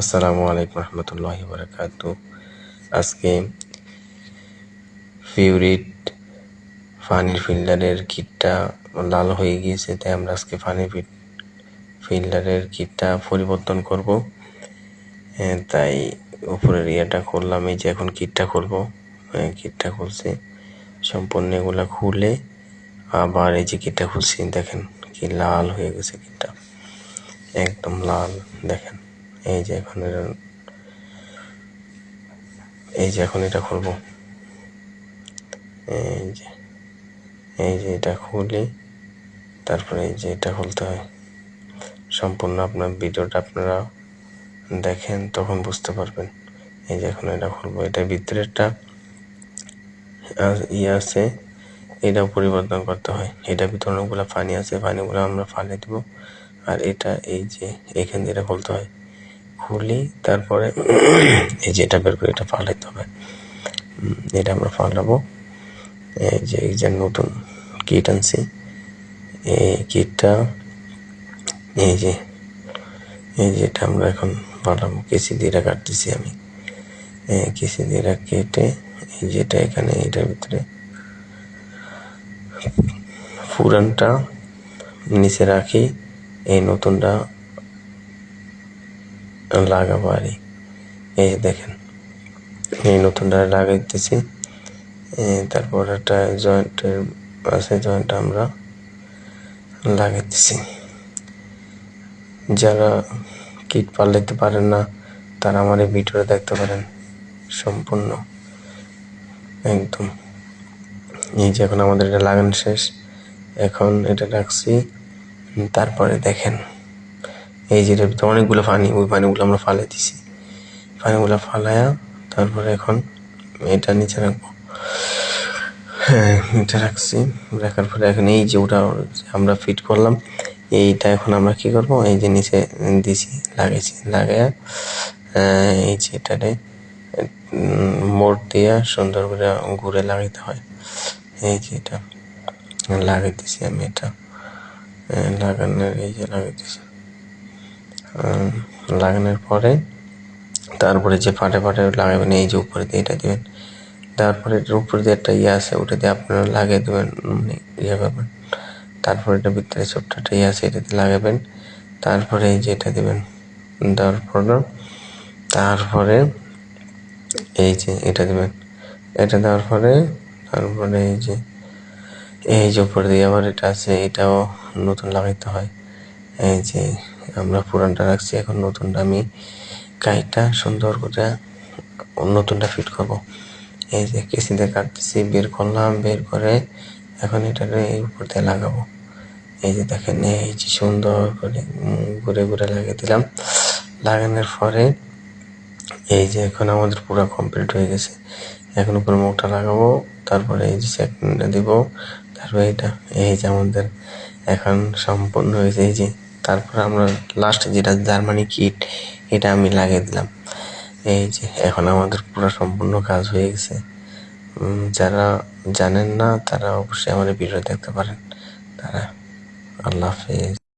আসসালামু আলাইকুম রহমতুল্লাহি বারাকাতু। আজকে ফিউরিট ফানির ফিল্টারের কিটটা লাল হয়ে গিয়েছে তাই আমরা আজকে ফানি ফিল্টারের কিটটা পরিবর্তন করব। হ্যাঁ, তাই উপরের ইয়েটা খুললাম এই যে এখন কিটটা করব কিটটা খুলছে সম্পূর্ণ এগুলা খুলে আবার এই যে কিটটা খুলছি দেখেন কি লাল হয়ে গেছে কিটটা। একদম লাল দেখেন। এই যে এখন এই যে এখন এটা খুলব। এই যে এই যে এটা খুলি, তারপরে এই যে এটা খুলতে হয়। সম্পূর্ণ আপনার ভিডিওটা আপনারা দেখেন, তখন বুঝতে পারবেন। এই যে এখন এটা খুলবো। এটা ভিতরেরটা ইয়ে আছে, এটাও পরিবর্তন করতে হয়। এটা ভিতরে অনেকগুলো পানি আছে, পানিগুলো আমরা ফালে দিব। আর এটা এই যে এখান দিয়ে এটা খুলতে হয়। খুলি, তারপরে এই যে এটা বের করে এটা ফালাইতে হবে। এটা আমরা ফালাবো। এই যে এই যে নতুন কিট আনছি, এই কিটটা এই যে এই যে এটা আমরা এখন ফালাবো। কেসি দিয়ে কাটতেছি আমি। কেসি দিয়ে কেটে, এই যেটা এখানে, এটার ভিতরে পুরানটা নিচে রাখি। এই নতুনটা লাগাবো আর এই যে দেখেন, এই নতুনটা লাগাইতেছি। তারপর একটা জয়েন্টের আছে জয়েন্ট আমরা লাগাইতেছি। যারা কিট পাল্লাইতে পারেন না, তারা আমার এই ভিডিওটা দেখতে পারেন সম্পূর্ণ। একদম। এই যে এখন আমাদের এটা লাগানো শেষ। এখন এটা রাখছি। তারপরে দেখেন। এই যে ভিতরে অনেকগুলো পানি, ওই পানিগুলো আমরা ফালাই দিছি। পানিগুলো ফালায়া তারপরে এখন এটা নিচে রাখব। হ্যাঁ এটা রাখছি। রাখার পরে এখন এই যে ওটা আমরা ফিট করলাম, এইটা এখন আমরা কি করব? এই যে নিচে দিছি, লাগাইছি। লাগাইয়া এই যে এটারে মোড় দিয়া সুন্দর করে ঘুরে লাগাইতে হয়। এই যে এটা লাগাইতেছি আমি এটা। লাগানোর এই যে লাগাইতেছি লাগানোর পরে তারপরে যে ফাটে ফাটে লাগাবেন, এই যে উপরে দিয়ে এটা দেবেন। তারপরে এটার উপরে দিয়ে একটা ইয়ে আছে, ওটা দিয়ে আপনারা লাগিয়ে দেবেন মানে ইয়ে করবেন। তারপরে এটা ভিতরে ছোট্ট একটা ইয়ে আছে, এটাতে লাগাবেন। তারপরে এই যে এটা দেবেন, দেওয়ার পর তারপরে এই যে এটা দেবেন। এটা দেওয়ার পরে তারপরে এই যে এই যে উপরে দিয়ে আবার এটা আছে, এটাও নতুন লাগাইতে হয়। এই যে আমরা পুরানটা রাখছি, এখন নতুনটা আমি গাইটা সুন্দর করে নতুনটা ফিট করব। এই যে কেসিতে কাটতেছি, বের করলাম, বের করে এখন এটাকে এই উপর দিয়ে লাগাবো। এই যে দেখেন, এই যে সুন্দর করে ঘুরে ঘুরে লাগিয়ে দিলাম। লাগানোর পরে এই যে এখন আমাদের পুরো কমপ্লিট হয়ে গেছে। এখন উপরে মুখটা লাগাবো, তারপরে এই যে সেকেন্ডটা দিব, তারপরে এটা, এই যে আমাদের এখন সম্পূর্ণ হয়েছে, এই যে তারপর আমরা লাস্টে যেটা জার্মানি কিট এটা আমি লাগিয়ে দিলাম। এই যে, এখন আমাদের পুরো সম্পূর্ণ কাজ হয়ে গেছে। যারা জানেন না, তারা অবশ্যই আমাদের ভিডিও দেখতে পারেন। তারা, আল্লাহ হাফেজ।